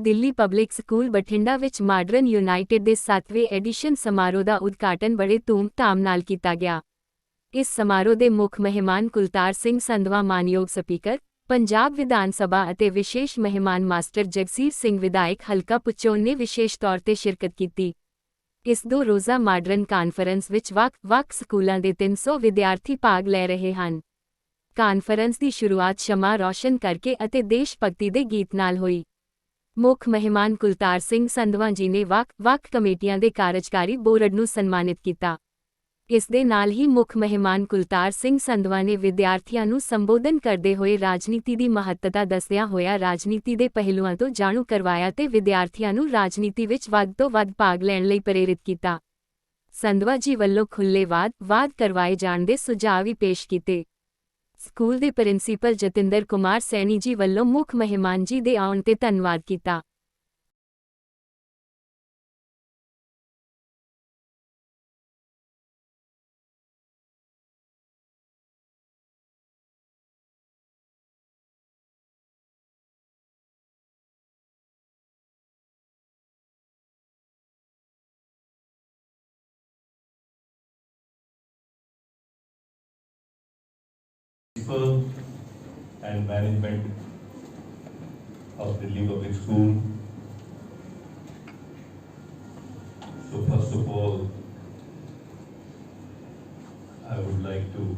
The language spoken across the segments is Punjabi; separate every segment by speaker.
Speaker 1: ਦਿੱਲੀ ਪਬਲਿਕ ਸਕੂਲ ਬਠਿੰਡਾ ਵਿੱਚ ਮਾਡਰਨ ਯੂਨਾਈਟਿਡ ਦੇ 7ਵੇਂ ਐਡੀਸ਼ਨ ਸਮਾਰੋਹ ਦਾ ਉਦਘਾਟਨ ਬੜੇ ਧੂਮ-ਧਾਮ ਨਾਲ ਕੀਤਾ ਗਿਆ। ਇਸ ਸਮਾਰੋਹ ਦੇ ਮੁੱਖ ਮਹਿਮਾਨ ਕੁਲਤਾਰ ਸਿੰਘ ਸੰਧਵਾ ਮਾਨਯੋਗ ਸਪੀਕਰ, ਪੰਜਾਬ ਵਿਧਾਨ ਸਭਾ ਅਤੇ ਵਿਸ਼ੇਸ਼ ਮਹਿਮਾਨ ਮਾਸਟਰ ਜਗਸੀਰ ਸਿੰਘ ਵਿਧਾਇਕ ਹਲਕਾ ਪੁਚੋਨ ਨੇ ਵਿਸ਼ੇਸ਼ ਤੌਰ ਤੇ ਸ਼ਿਰਕਤ ਕੀਤੀ। ਇਸ ਦੋ ਰੋਜ਼ਾ ਮਾਡਰਨ ਕਾਨਫਰੰਸ ਵਿੱਚ ਵੱਖ-ਵੱਖ ਸਕੂਲਾਂ ਦੇ 300 ਵਿਦਿਆਰਥੀ ਭਾਗ ਲੈ ਰਹੇ ਹਨ। ਕਾਨਫਰੰਸ ਦੀ ਸ਼ੁਰੂਆਤ ਸ਼ਮਾ ਰੌਸ਼ਨ ਕਰਕੇ ਅਤੇ ਦੇਸ਼ ਭਗਤੀ ਦੇ ਗੀਤ ਨਾਲ ਹੋਈ। ਮੁੱਖ ਮਹਿਮਾਨ ਕੁਲਤਾਰ ਸਿੰਘ ਸੰਧਵਾ ਜੀ ਨੇ ਵੱਖ-ਵੱਖ ਕਮੇਟੀਆਂ ਦੇ ਕਾਰਜਕਾਰੀ ਬੋਰਡ ਨੂੰ ਸਨਮਾਨਿਤ ਕੀਤਾ। ਇਸ ਦੇ ਨਾਲ ਹੀ ਮੁੱਖ ਮਹਿਮਾਨ ਕੁਲਤਾਰ ਸਿੰਘ ਸੰਧਵਾ ਨੇ ਵਿਦਿਆਰਥੀਆਂ ਨੂੰ ਸੰਬੋਧਨ ਕਰਦੇ ਹੋਏ ਰਾਜਨੀਤੀ ਦੀ ਮਹੱਤਤਾ ਦੱਸਦਿਆਂ ਹੋਇਆ ਰਾਜਨੀਤੀ ਦੇ ਪਹਿਲੂਆਂ ਤੋਂ ਜਾਣੂ ਕਰਵਾਇਆ ਤੇ ਵਿਦਿਆਰਥੀਆਂ ਨੂੰ ਰਾਜਨੀਤੀ ਵਿੱਚ ਵੱਧ ਤੋਂ ਵੱਧ ਭਾਗ ਲੈਣ ਲਈ ਪ੍ਰੇਰਿਤ ਕੀਤਾ। ਸੰਧਵਾ ਜੀ ਵੱਲੋਂ ਖੁੱਲ੍ਹੇਵਾਦ ਵਾਦ ਕਰਵਾਏ ਜਾਣ ਦੇ ਸੁਝਾਅ ਵੀ ਪੇਸ਼ ਕੀਤੇ। ਸਕੂਲ ਦੇ ਪ੍ਰਿੰਸੀਪਲ ਜਤਿੰਦਰ ਕੁਮਾਰ ਸੈਣੀ ਜੀ ਵੱਲੋਂ ਮੁੱਖ ਮਹਿਮਾਨ ਜੀ ਦੇ ਆਉਣ ਤੇ ਧੰਨਵਾਦ ਕੀਤਾ।
Speaker 2: principal and management of Delhi Public School. So first of all, I would like to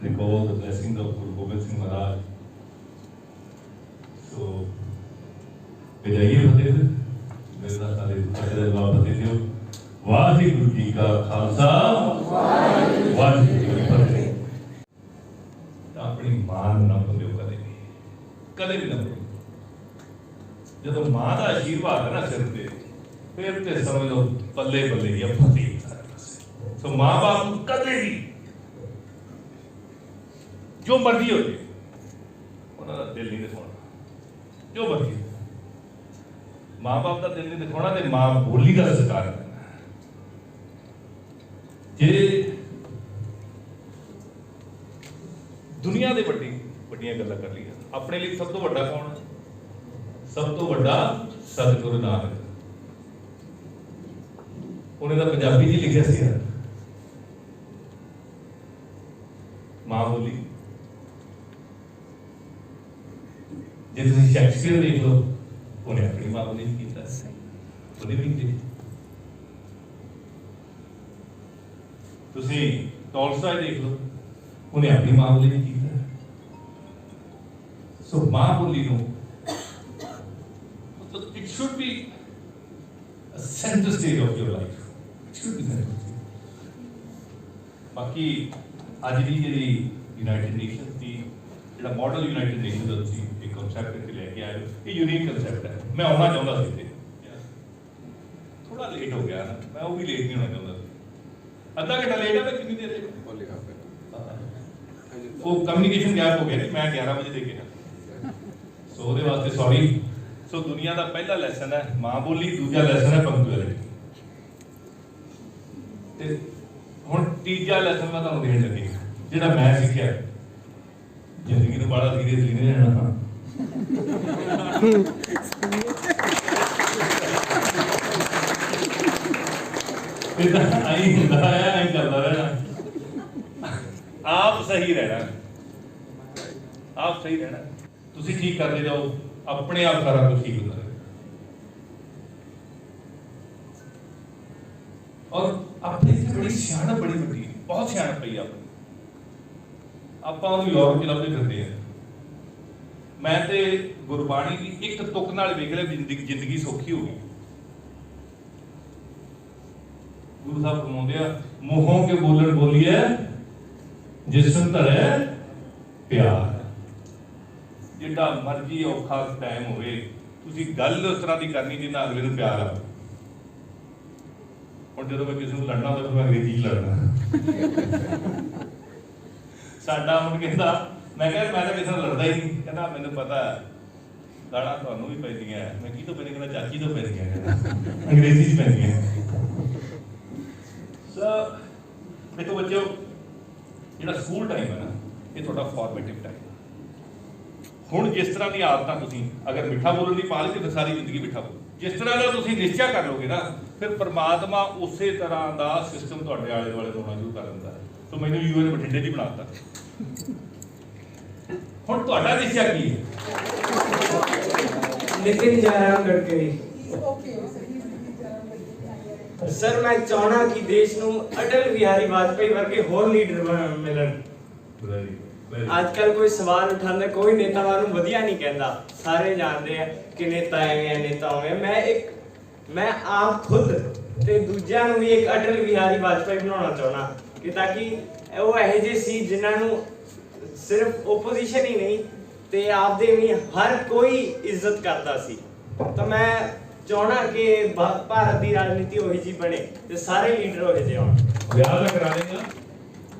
Speaker 2: recall the blessings of Guru Gobind Singh Maharaj. So, ਵਿਦਾਈ ਫਤਿਹ ਮੇਰੇ ਨਾਲ ਸਾਰੇ ਫਤਿਹ ਦਾ ਜਵਾਬ ਫਤਿਹ ਦਿਓ ਵਾਹਿਗੁਰੂ ਜੀ ਕਾ ਖਾਲਸਾ ਕਦੇ ਵੀ ਨਾ ਭੁੱਲਿਓ ਜਦੋਂ ਮਾਂ ਦਾ ਆਸ਼ੀਰਵਾਦ ਹੈ ਨਾ ਸਿਰ ਤੇ, ਫਿਰ ਤੇ ਸਮਝ ਲਓ ਬੱਲੇ ਬੱਲੇ ਹੀ ਆ ਫਤਿਹ ਸੋ ਮਾਂ ਬਾਪ ਨੂੰ ਕਦੇ ਵੀ ਜੋ ਮਰਜ਼ੀ ਹੋ ਜੇ ਉਹਨਾਂ ਦਾ ਦਿਲ ਨਹੀਂ ਦਿਖਾਉਣਾ। ਜੋ ਮਰਜ਼ੀ ਹੋ। ਮਾਂ ਬਾਪ ਦਾ ਦਿਲ ਨਹੀਂ ਦਿਖਾਉਣਾ ਤੇ ਮਾਂ ਬੋਲੀ ਦਾ ਸਤਿਕਾਰ ਕਰਨਾ। ਜੇ ਦੁਨੀਆ ਦੇ ਵੱਡੀ ਵੱਡੀਆਂ ਗੱਲਾਂ ਕਰ ਲਈਆਂ ਆਪਣੇ ਲਈ ਸਭ ਤੋਂ ਵੱਡਾ ਕੌਣ? ਹੈ ਸਭ ਤੋਂ ਵੱਡਾ ਸਤਿਗੁਰੂ ਨਾਨਕ। ਉਹਨੇ ਤਾਂ ਪੰਜਾਬੀ ਜੀ ਲਿਖਿਆ ਸੀ ਯਾਰ। ਮਾਂ ਬੋਲੀ। ਜੇ ਤੁਸੀਂ ਸ਼ੈਕਸਪੀਅਰ ਦੇਖ ਲਓ, ਉਹਨੇ ਆਪਣੀ ਮਾਂ ਬੋਲੀ ਕੀਤਾ। ਉਹਨੇ ਵੀ ਕੀਤੀ ਤੁਸੀਂ ਟੋਲਸਟਾਏ ਦੇਖ ਲਓ, ਉਹਨੇ ਆਪਣੀ ਮਾਂ ਬੋਲੀ ਵਿੱਚ ਕੀਤਾ। ਮਾਂ ਬੋਲੀ ਨੂੰ ਮਤਲਬ it should be a centre stage of your life it should be centre ਬਾਕੀ ਅੱਜ ਦੀ ਜਿਹੜੀ ਯੂਨਾਈਟਿਡ ਨੇਸ਼ਨਸ ਦੀ ਜਿਹੜਾ ਮਾਡਲ ਯੂਨਾਈਟਿਡ ਨੇਸ਼ਨਸ ਦਾ ਤੁਸੀਂ ਇੱਕ ਕਨਸੈਪਟ ਇੱਥੇ ਲੈ ਕੇ ਆਏ ਹੋ ਇਹ ਯੂਨੀਕ ਕਨਸੈਪਟ ਹੈ। ਮੈਂ ਆਉਣਾ ਚਾਹੁੰਦਾ ਸੀ ਇੱਥੇ। ਥੋੜਾ ਲੇਟ ਹੋ ਗਿਆ ਨਾ ਮੈਂ ਉਹ ਵੀ ਲੇਟ ਨਹੀਂ ਹੋਣਾ ਚਾਹੁੰਦਾ ਅੱਧਾ ਘੰਟਾ ਲੇਟ ਆ ਮੈਂ ਕਿੰਨੀ ਦੇਰ ਲੇਟ ਉਹ ਕਮਿਊਨੀਕੇਸ਼ਨ ਗੈਪ ਹੋ ਗਿਆ ਮੈਂ 11 ਵਜੇ ਦੇ ਗਿਆ ਸੋ ਉਹਦੇ ਵਾਸਤੇ ਸੌਰੀ ਸੋ ਦੁਨੀਆ ਦਾ ਪਹਿਲਾ ਲੈਸਨ ਹੈ, ਮਾਂ ਬੋਲੀ, ਦੂਜਾ ਲੈਸਨ ਹੈ ਪੰਕਚੁਅਲਿਟੀ ਤੇ ਹੁਣ ਤੀਜਾ ਲੈਸਨ ਮੈਂ ਤੁਹਾਨੂੰ ਦੇਣ ਲੱਗੀ ਜਿਹੜਾ ਮੈਂ ਸਿੱਖਿਆ। ਜ਼ਿੰਦਗੀ ਨੂੰ ਬੜਾ ਸੀਰੀਅਸਲੀ ਨਹੀਂ ਲੈਣਾ ਇਦਾਂ ਆਈ ਹੁੰਦਾ ਹੈ, ਐਂ ਚੱਲਦਾ ਰਹਿਣਾ। ਆਪ ਸਹੀ ਰਹਿਣਾ। ਆਪ ਸਹੀ ਰਹਿਣਾ। ਤੁਸੀਂ ਠੀਕ ਕਰਦੇ ਜਾਓ ਆਪਣੇ ਆਪ ਸਾਰਾ ਕੁਝ ਠੀਕ ਹੁੰਦਾ ਰਹੇ ਔਰ ਆਪਣੇ ਇੱਥੇ ਬੜੀ ਸਿਆਣਪ ਬੜੀ ਵੱਡੀ ਹੈ, ਬਹੁਤ ਸਿਆਣਪ ਪਈ ਆਪਣੀ ਆਪਾਂ। ਉਹਨੂੰ ਯੂਰਪ ਚ ਲੱਭਦੇ ਫਿਰਦੇ ਆ ਮੈਂ ਤੇ ਗੁਰਬਾਣੀ ਦੀ ਇੱਕ ਤੁਕ ਨਾਲ ਵੇਖ ਲਿਆ ਜ਼ਿੰਦਗੀ ਸੌਖੀ ਹੋ ਗਈ। ਗੁਰੂ ਸਾਹਿਬ ਫਰਮਾਉਂਦੇ ਆ ਮੂੰਹੋਂ ਕੇ ਬੋਲਣ ਬੋਲੀਏ ਜਿਸਮ ਧਰੇ ਪਿਆਰ। ਜਿੱਡਾ ਮਰਜ਼ੀ ਔਖਾ ਟਾਈਮ ਹੋਵੇ, ਤੁਸੀਂ ਗੱਲ ਉਸ ਤਰ੍ਹਾਂ ਦੀ ਕਰਨੀ ਜਿੰਨਾ ਅਗਲੇ ਨੂੰ ਪਿਆਰ ਆ। ਹੁਣ ਜਦੋਂ ਮੈਂ ਕਿਸੇ ਨੂੰ ਲੜਨਾ ਹੁੰਦਾ, ਫਿਰ ਅੰਗਰੇਜ਼ੀ ਲੜਨਾ। ਸਾਡਾ ਹੁਣ ਕਹਿੰਦਾ, ਮੈਂ ਕਿਹਾ, ਮੈਂ ਤਾਂ ਕਿਸੇ ਨਾਲ ਲੜਦਾ ਹੀ ਨਹੀਂ। ਕਹਿੰਦਾ, ਮੈਨੂੰ ਪਤਾ ਹੈ ਤੁਹਾਨੂੰ ਵੀ ਪੈਂਦੀਆਂ ਮੈਂ ਕੀ ਤੋਂ ਪੈਂਦੀਆਂ? ਕਹਿੰਦਾ, ਚਾਚੀ ਤੋਂ ਪੈਂਦੀਆਂ ਅੰਗਰੇਜ਼ੀ 'ਚ ਪੈਂਦੀਆਂ ਸੋ ਦੇਖੋ ਬੱਚਿਓ, ਜਿਹੜਾ ਸਕੂਲ ਟਾਈਮ ਹੈ ਨਾ, ਇਹ ਤੁਹਾਡਾ ਫਾਰਮੇਟਿਵ ਟਾਈਮ ਹੁਣ ਜਿਸ ਤਰ੍ਹਾਂ ਦੀ ਆਦਤਾਂ ਤੁਸੀਂ ਅਗਰ ਮਿੱਠਾ ਬੋਲਣ ਦੀ ਪਾ ਲਈ ਤੇ ਸਾਰੀ ਜ਼ਿੰਦਗੀ ਮਿੱਠਾ ਬੋਲੋ। ਜਿਸ ਤਰ੍ਹਾਂ ਦਾ ਤੁਸੀਂ ਨਿਸ਼ਚੈ ਕਰ ਲੋਗੇ ਨਾ ਫਿਰ ਪ੍ਰਮਾਤਮਾ ਉਸੇ ਤਰ੍ਹਾਂ ਦਾ ਸਿਸਟਮ ਤੁਹਾਡੇ ਆਲੇ ਦੁਆਲੇ ਹੋਣਾ ਸ਼ੁਰੂ ਕਰ ਦਿੰਦਾ ਸੋ ਮੈਨੂੰ ਯੂਐਨ ਬਠਿੰਡੇ ਦੀ ਬਣਾਤਾ। ਹੁਣ ਤੁਹਾਡਾ ਨਿਸ਼ਚੈ ਕੀ ਹੈ?
Speaker 3: ਨਿਤਿਨ ਜੈਰਾਮ ਗੜਕਰੀ। ਸਰ ਮੈਂ ਚਾਹਣਾ ਕਿ ਦੇਸ਼ ਨੂੰ ਅਟਲ ਬਿਹਾਰੀ ਵਾਜਪੇਈ ਵਰਗੇ ਹੋਰ ਲੀਡਰ ਮਿਲਣ। ਅੱਜ ਕੱਲ ਕੋਈ ਸਵਾਲ ਉਠਾਉਂਦਾ ਕੋਈ ਨੇਤਾਵਾਂ ਨੂੰ ਵਧੀਆ ਨਹੀਂ ਕਹਿੰਦਾ। ਸਾਰੇ ਜਾਣਦੇ ਆ ਕਿ ਨੇਤਾ ਐਵੇਂ ਆ ਨੇਤਾ ਉਵੇਂ। ਮੈਂ ਇੱਕ ਮੈਂ ਆਪ ਖੁਦ ਤੇ ਦੂਜਿਆਂ ਨੂੰ ਵੀ ਇੱਕ ਅਟਲ ਬਿਹਾਰੀ ਵਾਜਪੇਈ ਬਣਾਉਣਾ ਚਾਹਣਾ ਕਿ ਤਾਂ ਕਿ ਉਹ ਇਹੋ ਜਿਹੇ ਸੀ ਜਿਨ੍ਹਾਂ ਨੂੰ ਸਿਰਫ ਓਪੋਜੀਸ਼ਨ ਹੀ ਨਹੀਂ ਤੇ ਆਪਦੇ ਵੀ ਹਰ ਕੋਈ ਇੱਜ਼ਤ ਕਰਦਾ ਸੀ। ਤਾਂ ਮੈਂ ਚਾਹਣਾ ਕਿ ਭਾਰਤ ਦੀ ਰਾਜਨੀਤੀ ਉਹੀ ਜੀ ਬਣੇ ਤੇ ਸਾਰੇ ਲੀਡਰ ਉਹੇ ਜਿਹੇ ਹੋਣ।
Speaker 2: ਵਿਆਹ ਦਾ ਕਰਾ ਦੇਗਾ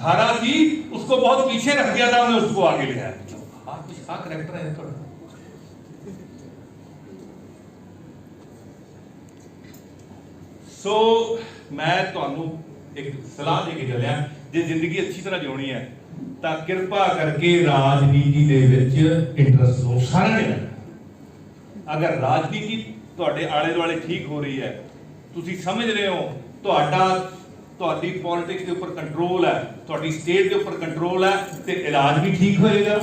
Speaker 2: धारा थी उसको बहुत पीछे रख दिया था उन्होंने उसको आगे ले आया हाँ कुछ हाँ करेक्टर है थोड़ा ਸੋ ਮੈਂ ਤੁਹਾਨੂੰ ਇੱਕ ਸਲਾਹ ਦੇ ਕੇ ਚੱਲਿਆ ਜੇ ਜ਼ਿੰਦਗੀ ਅੱਛੀ ਤਰ੍ਹਾਂ ਜਿਉਣੀ ਹੈ ਤਾਂ ਕਿਰਪਾ ਕਰਕੇ ਰਾਜਨੀਤੀ ਦੇ ਵਿੱਚ ਇੰਟਰਸਟ ਲਓ ਸਾਰਿਆਂ ਨੇ ਅਗਰ ਰਾਜਨੀਤੀ ਤੁਹਾਡੇ ਆਲੇ ਦੁਆਲੇ ਠੀਕ ਹੋ ਰਹੀ ਹੈ ਤੁਸੀਂ ਸਮਝ ਰਹੇ ਹੋ ਤੁਹਾਡਾ ਤੁਹਾਡੀ ਪੋਲਿਟਿਕਸ ਦੇ ਉੱਪਰ ਕੰਟਰੋਲ ਹੈ, ਤੁਹਾਡੀ ਸਟੇਟ ਦੇ ਉੱਪਰ ਕੰਟਰੋਲ ਹੈ ਤੇ ਇਲਾਜ ਵੀ ਠੀਕ ਹੋਏਗਾ।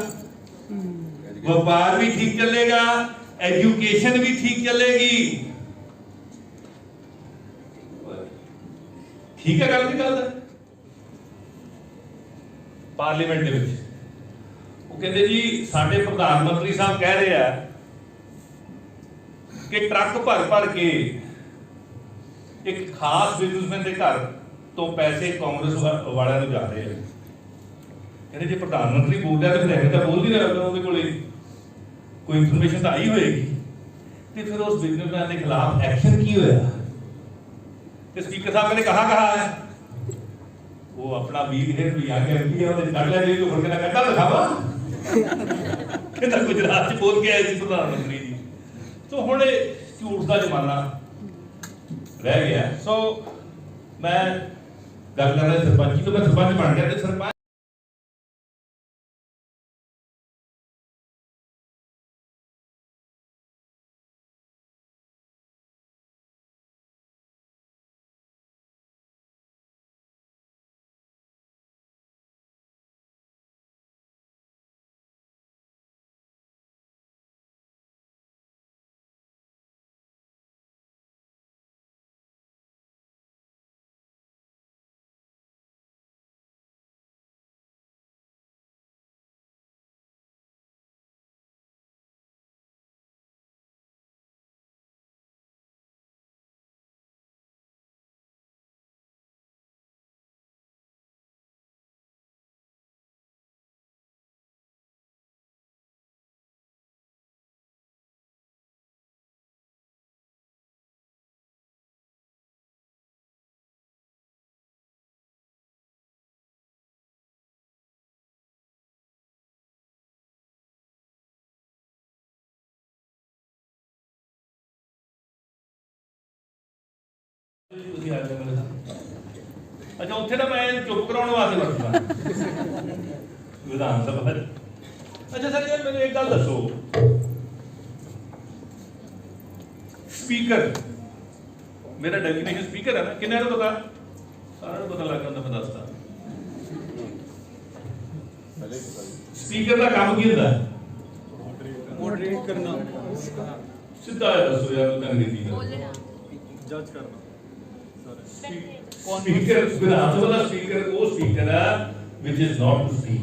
Speaker 2: ਵਪਾਰ ਵੀ ਠੀਕ ਚੱਲੇਗਾ ਐਜੂਕੇਸ਼ਨ ਵੀ ਠੀਕ ਚੱਲੇਗੀ। ਠੀਕ ਹੈ ਗੱਲ ਦੀ ਗੱਲ? ਦਾ ਪਾਰਲੀਮੈਂਟ ਦੇ ਵਿੱਚ। ਉਹ ਕਹਿੰਦੇ ਜੀ, ਸਾਡੇ ਪ੍ਰਧਾਨ ਮੰਤਰੀ ਸਾਹਿਬ ਕਹਿ ਰਹੇ ਆ ਕਿ ਟਰੱਕ ਭਰ ਭਰ ਕੇ ਇੱਕ ਖਾਸ ਬਿਜ਼ਨਸਮੈਨ ਦੇ ਘਰ ਤੋਂ ਪੈਸੇ ਕਾਂਗਰਸ ਵਾਲਿਆਂ ਨੂੰ ਜਾ ਰਹੇ ਆ। ਕਹਿੰਦੇ ਜੇ ਪ੍ਰਧਾਨ ਮੰਤਰੀ ਬੋਲ ਤਾਂ ਫਿਰ ਤਾਂ ਬੋਲ ਨਹੀਂ ਰਿਹਾ ਉਹਦੇ ਕੋਲੇ। ਕੋਈ ਇਨਫੋਰਮੇਸ਼ਨ ਤਾਂ ਆਈ ਹੋਏਗੀ। ਤੇ ਫਿਰ ਉਸ ਬਿਜ਼ਨਸਮੈਨ ਦੇ ਖਿਲਾਫ ਐਕਸ਼ਨ ਕੀ ਹੋਇਆ? ਤੇ ਸਪੀਕਰ ਸਾਹਿਬ ਨੇ ਕਹਾ ਕਹਾ ਹੈ। ਉਹ ਆਪਣਾ ਵੀਰ ਹੈ ਵੀ ਆ ਗਿਆ ਵੀ ਉਹਨੇ ਕੱਢ ਲਿਆ ਜੀ ਉਹ ਫ਼ਰਕ ਨਾ ਕੱਢਾ ਦਿਖਾਵਾ। ਕਹਿੰਦਾ ਗੁਜਰਾਤ ਚ ਬੋਲ ਕੇ ਆਏ ਸੀ ਪ੍ਰਧਾਨ ਮੰਤਰੀ ਜੀ। ਸੋ ਹੁਣ ਇਹ ਝੂਠ ਦਾ ਜ਼ਮਾਨਾ ਰਹਿ ਗਿਆ। ਸੋ ਮੈਂ ਗੱਲ ਕਰ ਰਿਹਾ ਸਰਪੰਚੀ ਤੋਂ ਮੈਂ ਸਰਪੰਚ ਬਣ ਗਿਆ ਤੇ ਸਰਪੰਚ ਤੁਸੀਂ ਆ ਜਾਓ ਮੇਰੇ ਨਾਲ ਅੱਛਾ ਉੱਥੇ ਤਾਂ ਮੈਂ ਚੁੱਪ ਕਰਾਉਣ ਵਾਸਤੇ ਵਰਤਦਾ ਵਿਧਾਨ ਸਭਾ। ਅੱਛਾ ਸਰ ਯਾਰ ਮੈਨੂੰ ਇੱਕ ਗੱਲ ਦੱਸੋ। ਸਪੀਕਰ। ਮੇਰਾ ਡੈਜ਼ਿਗਨੇਸ਼ਨ ਸਪੀਕਰ ਹੈ ਨਾ ਕਿੰਨੇ ਨੂੰ ਪਤਾ? ਸਾਰਿਆਂ ਨੂੰ ਪਤਾ ਲੱਗ ਜਾਂਦਾ ਮੈਂ ਦੱਸਦਾ। ਸਪੀਕਰ ਦਾ ਕੰਮ ਕੀ ਹੁੰਦਾ?
Speaker 4: ਮੋਡਰੇਟ ਕਰਨਾ।
Speaker 2: ਸਿੱਧਾ ਦੱਸੋ ਯਾਰ ਅੰਗਰੇਜ਼ੀ ਦਾ
Speaker 4: ਜੱਜ ਕਰਨਾ।
Speaker 2: ਸਪੀਕਰ ਵਿਧਾਨ ਸਭਾ ਦਾ ਸਪੀਕਰ ਉਹ ਸਪੀਕਰ ਹੈ which is not to speak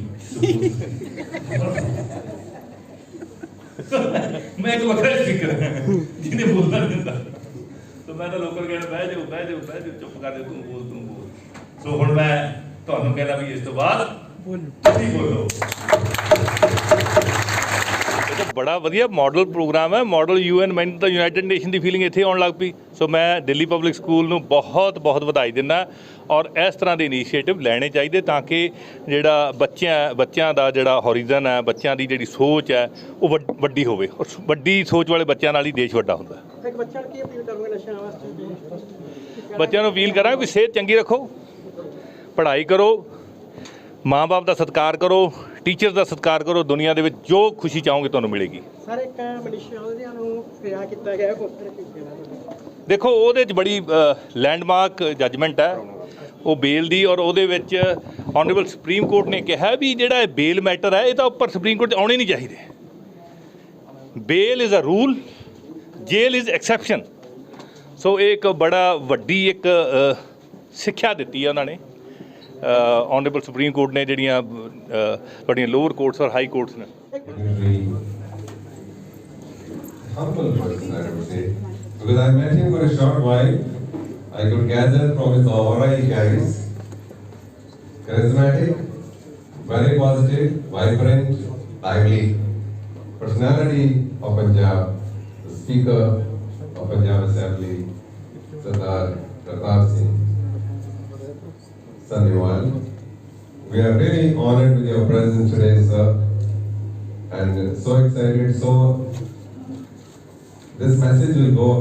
Speaker 2: ਮੈਂ ਇੱਕ ਵੱਖਰਾ ਸਪੀਕਰ ਜਿਹਨੇ ਬੋਲਣਾ ਨਹੀਂ ਹੁੰਦਾ ਤਾਂ ਮੈਂ ਤਾਂ ਲੋਕਾਂ ਨੂੰ ਕਹਿਣਾ ਬਹਿ ਜਾਓ ਬਹਿ ਜਾਓ ਬਹਿ ਜਾਓ ਚੁੱਪ ਕਰ ਜਾ ਤੂੰ ਬੋਲ ਤੂੰ ਬੋਲ ਸੋ ਹੁਣ ਮੈਂ ਤੁਹਾਨੂੰ ਕਹਿਣਾ ਵੀ ਇਸ ਤੋਂ ਬਾਅਦ
Speaker 5: ਬੋਲੋ
Speaker 2: ਤੁਸੀਂ ਬੋਲੋ ਬੜਾ ਵਧੀਆ ਮਾਡਲ ਪ੍ਰੋਗਰਾਮ ਹੈ। ਮਾਡਲ ਯੂਐਨ ਮੈਨੂੰ ਤਾਂ ਯੂਨਾਈਟਿਡ ਨੇਸ਼ਨ ਦੀ ਫੀਲਿੰਗ ਇੱਥੇ ਆਉਣ ਲੱਗ ਪਈ। ਸੋ ਮੈਂ ਦਿੱਲੀ ਪਬਲਿਕ ਸਕੂਲ ਨੂੰ ਬਹੁਤ ਬਹੁਤ ਵਧਾਈ ਦਿੰਦਾ ਔਰ ਇਸ ਤਰ੍ਹਾਂ ਦੇ ਇਨੀਸ਼ੀਏਟਿਵ ਲੈਣੇ ਚਾਹੀਦੇ ਤਾਂ ਕਿ ਜਿਹੜਾ ਬੱਚਿਆਂ ਬੱਚਿਆਂ ਦਾ ਜਿਹੜਾ ਹੋਰੀਜ਼ਨ ਹੈ ਬੱਚਿਆਂ ਦੀ ਜਿਹੜੀ ਸੋਚ ਹੈ ਉਹ ਵੱਡ- ਹੋਵੇ ਔਰ ਵੱਡੀ ਸੋਚ ਵਾਲੇ ਬੱਚਿਆਂ ਨਾਲ ਹੀ ਦੇਸ਼ ਵੱਡਾ ਹੁੰਦਾ ਹੈ।
Speaker 4: ਇੱਕ ਬੱਚਾ ਕੀ ਅਪੀਲ ਕਰੋਗੇ ਨਸ਼ਿਆਂ ਵਾਸਤੇ?
Speaker 2: ਬੱਚਿਆਂ ਨੂੰ ਅਪੀਲ ਕਰਾਂ ਵੀ ਸਿਹਤ ਚੰਗੀ ਰੱਖੋ ਪੜ੍ਹਾਈ ਕਰੋ ਮਾਂ-ਬਾਪ ਦਾ ਸਤਿਕਾਰ ਕਰੋ ਟੀਚਰ ਦਾ ਸਤਿਕਾਰ ਕਰੋ ਦੁਨੀਆ ਦੇ ਵਿੱਚ ਜੋ ਖੁਸ਼ੀ ਚਾਹੋਗੇ ਤੁਹਾਨੂੰ ਮਿਲੇਗੀ।
Speaker 4: ਸਰ ਇੱਕ ਮਨੀਸ਼ਾ ਉਹਦਿਆਂ ਨੂੰ ਰਿਆ ਕੀਤਾ ਗਿਆ ਉੱਤਰ ਕੀ ਕਹਿਣਾ ਤੁਹਾਡਾ?
Speaker 2: ਦੇਖੋ ਉਹਦੇ 'ਚ ਬੜੀ ਲੈਂਡਮਾਰਕ ਜੱਜਮੈਂਟ ਹੈ। ਉਹ ਬੇਲ ਦੀ ਔਰ ਉਹਦੇ ਵਿੱਚ ਆਨਰੇਬਲ ਸੁਪਰੀਮ ਕੋਰਟ ਨੇ ਕਿਹਾ ਵੀ ਜਿਹੜਾ ਇਹ ਬੇਲ ਮੈਟਰ ਹੈ ਇਹ ਤਾਂ ਉੱਪਰ ਸੁਪਰੀਮ ਕੋਰਟ 'ਚ ਆਉਣੇ ਨਹੀਂ ਚਾਹੀਦੇ। Bail is a rule jail is exception so ਇਹ ਇੱਕ ਬੜਾ ਵੱਡੀ ਇੱਕ ਸਿੱਖਿਆ ਦਿੱਤੀ ਹੈ ਉਹਨਾਂ ਨੇ। ਆਨਰੇਬਲ ਸੁਪਰੀਮ ਕੋਰਟ ਨੇ ਜਿਹੜੀਆਂ ਅ, ਤੁਹਾਡੀਆਂ ਲੋਅਰ ਕੋਰਟਸ ਔਰ ਹਾਈ ਕੋਰਟਸ ਨੇ
Speaker 6: very humble person, I would say. Because I met him for a short while, I could gather from his aura he carries. Charismatic, very positive, vibrant, lively. Personality of Punjab, the Speaker of Punjab Assembly, Sardar Pratap Singh Sandewal. We are really honored with your presence today, sir and so excited. So this message will go